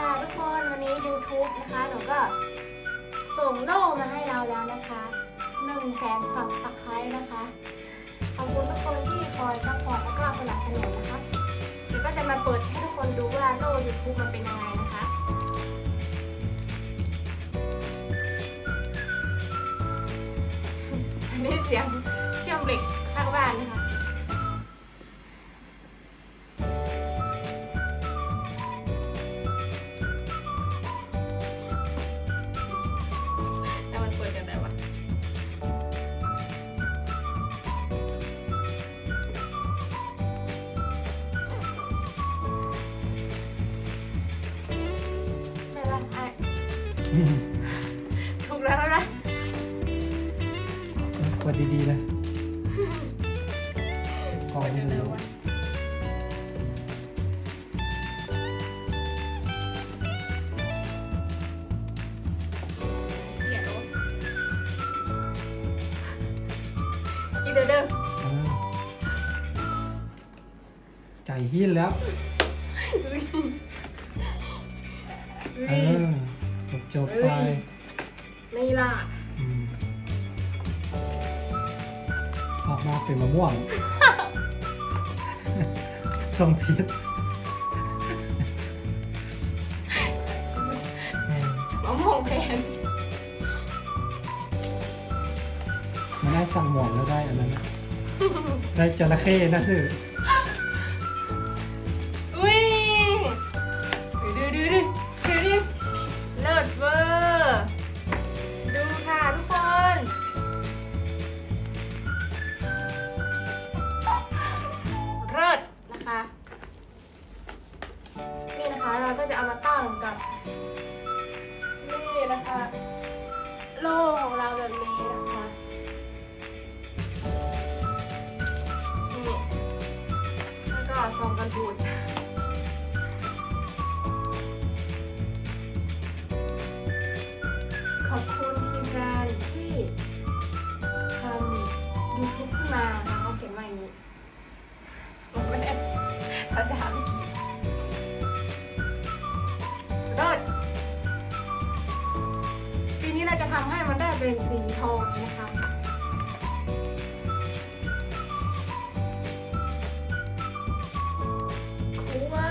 ค่ะทุกคนวันนี้ YouTube นะคะหนูก็ส่งโล่มาให้เราแล้วนะคะ1นึ่งแสนสับตะไคร้นะคะ ขอบคุณทุกคนที่คอยซัพพอร์ตแล้วก็สนับสนุนนะคะเดี๋ยวก็จะมาเปิดให้ทุกคนดูว่าโล่ YouTube มันเป็นยังไงนะคะอันนี้เสียงเชื่อมเหล็กข้างบ้านนะคะ ถูกแล้วนะกดดีๆนะกองเปิดดีกันแล้ววะเดี๋ยวกินเด้อเด้อเออใจหินแล้วเออ จบจบๆไปนี่ล่ะอืมออกมาเป็นมะม่วงทรงพิษแม่งมะม่วงแพนมันได้สั่งหมอนแล้วได้อันนั้น ได้จระเข้นะซื่อ ก็จะเอามาตั้งกับนี่นะคะ โล่ของเราแบบนี้นะคะนี่แล้วก็ซองกันบูดขอบคุณทีมงานที่ทำ YouTube ขึ้นมานะเขาเขียนมาอย่างนี้ผมไม่ได้ภาษา เลิปีนี้เราจะทำให้มันได้เป็นสีทองนะคะคุ้มา